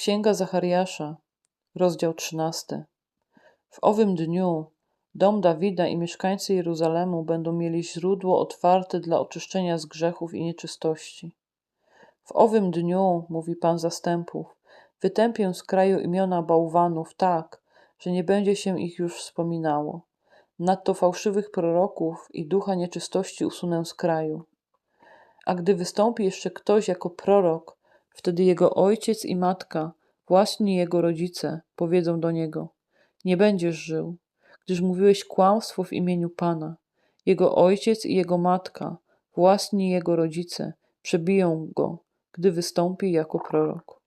Księga Zachariasza, rozdział 13. W owym dniu dom Dawida i mieszkańcy Jeruzalemu będą mieli źródło otwarte dla oczyszczenia z grzechów i nieczystości. W owym dniu, mówi Pan zastępów, wytępię z kraju imiona bałwanów tak, że nie będzie się ich już wspominało. Nadto fałszywych proroków i ducha nieczystości usunę z kraju. A gdy wystąpi jeszcze ktoś jako prorok, wtedy jego ojciec i matka, właśnie jego rodzice, powiedzą do niego: Nie będziesz żył, gdyż mówiłeś kłamstwo w imieniu Pana. Jego ojciec i jego matka, własni jego rodzice, przebiją go, gdy wystąpi jako prorok.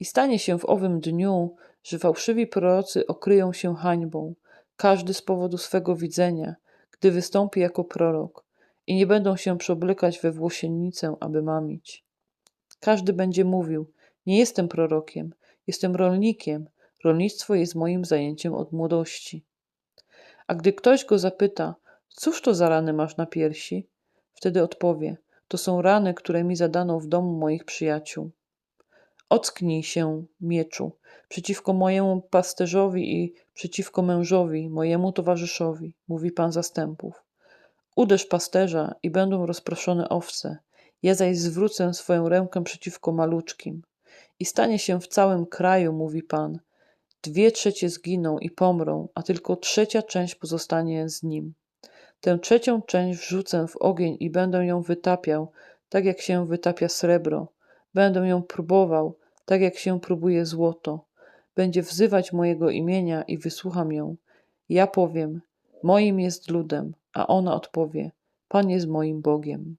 I stanie się w owym dniu, że fałszywi prorocy okryją się hańbą, każdy z powodu swego widzenia, gdy wystąpi jako prorok, i nie będą się przeoblykać we włosiennicę, aby mamić. Każdy będzie mówił: Nie jestem prorokiem, jestem rolnikiem. Rolnictwo jest moim zajęciem od młodości. A gdy ktoś go zapyta: Cóż to za rany masz na piersi? Wtedy odpowie: To są rany, które mi zadano w domu moich przyjaciół. Ocknij się, mieczu, przeciwko mojemu pasterzowi i przeciwko mężowi, mojemu towarzyszowi, mówi Pan zastępów. Uderz pasterza i będą rozproszone owce. Ja zaś zwrócę swoją rękę przeciwko maluczkim. I stanie się w całym kraju, mówi Pan. Dwie trzecie zginą i pomrą, a tylko trzecia część pozostanie z nim. Tę trzecią część wrzucę w ogień i będę ją wytapiał, tak jak się wytapia srebro. Będę ją próbował, tak jak się próbuje złoto. Będzie wzywać mojego imienia i wysłucham ją. Ja powiem, moim jest ludem, a ona odpowie, Pan jest moim Bogiem.